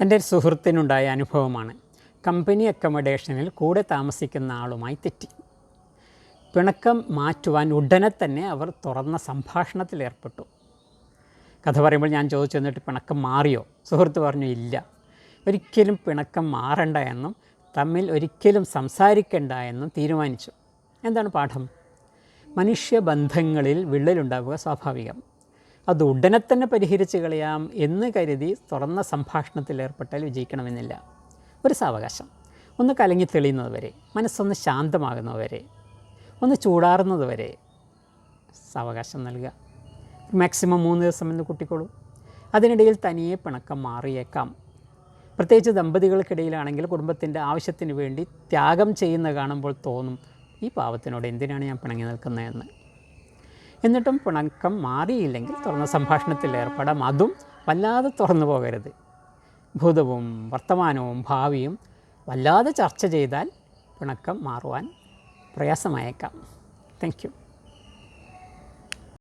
എന്റെ ഒരു സുഹൃത്തിനുണ്ടായ അനുഭവമാണ്. കമ്പനി അക്കോമഡേഷനിൽ കൂടെ താമസിക്കുന്ന ആളുമായി തെറ്റി. പിണക്കം മാറ്റുവാൻ ഉടനെ തന്നെ അവർ തുറന്ന സംഭാഷണത്തിൽ ഏർപ്പെട്ടു. കഥ പറയുമ്പോൾ ഞാൻ ചോദിച്ചു എന്നിട്ട് പിണക്കം മാറിയോ? സുഹൃത്ത് പറഞ്ഞു ഇല്ല. ഒരിക്കലും പിണക്കം മാറണ്ട എന്നും തമ്മിൽ ഒരിക്കലും സംസാരിക്കേണ്ട എന്നും തീരുമാനിച്ചു. എന്താണ് പാഠം? മനുഷ്യബന്ധങ്ങളിൽ വിള്ളലുണ്ടാവുക സ്വാഭാവികം. അത് ഉടനെ തന്നെ പരിഹരിച്ച് കളയാം എന്ന് കരുതി തുറന്ന സംഭാഷണത്തിൽ ഏർപ്പെട്ടാൽ വിജയിക്കണമെന്നില്ല. ഒരു സാവകാശം. ഒന്ന് കലങ്ങി തെളിയുന്നത് വരെ മനസ്സൊന്ന് ശാന്തമാകുന്നതുവരെ ഒന്ന് ചൂടാറുന്നത് വരെ സാവകാശം നൽകുക. മാക്സിമം മൂന്ന് ദിവസം എന്ന് കൂട്ടിക്കോളൂ. അതിനിടയിൽ തനിയെ പിണക്കം മാറിയേക്കാം. പ്രത്യേകിച്ച് ദമ്പതികൾക്കിടയിലാണെങ്കിൽ കുടുംബത്തിന്റെ ആവശ്യത്തിന് വേണ്ടി ത്യാഗം ചെയ്യുന്ന കാണുമ്പോൾ തോന്നും ഈ പാവത്തിനോട് എന്തിനാണ് ഞാൻ പിണങ്ങി നിൽക്കുന്നതെന്ന്? എന്നിട്ടും പിണക്കം മാറിയില്ലെങ്കിൽ തുറന്ന സംഭാഷണത്തിൽ ഏർപ്പെടാം. അതും വല്ലാതെ തുറന്നു പോകരുത്. ഭൂതവും വർത്തമാനവും ഭാവിയും വല്ലാതെ ചർച്ച ചെയ്താൽ പിണക്കം മാറുവാൻ പ്രയാസമായേക്കാം. താങ്ക്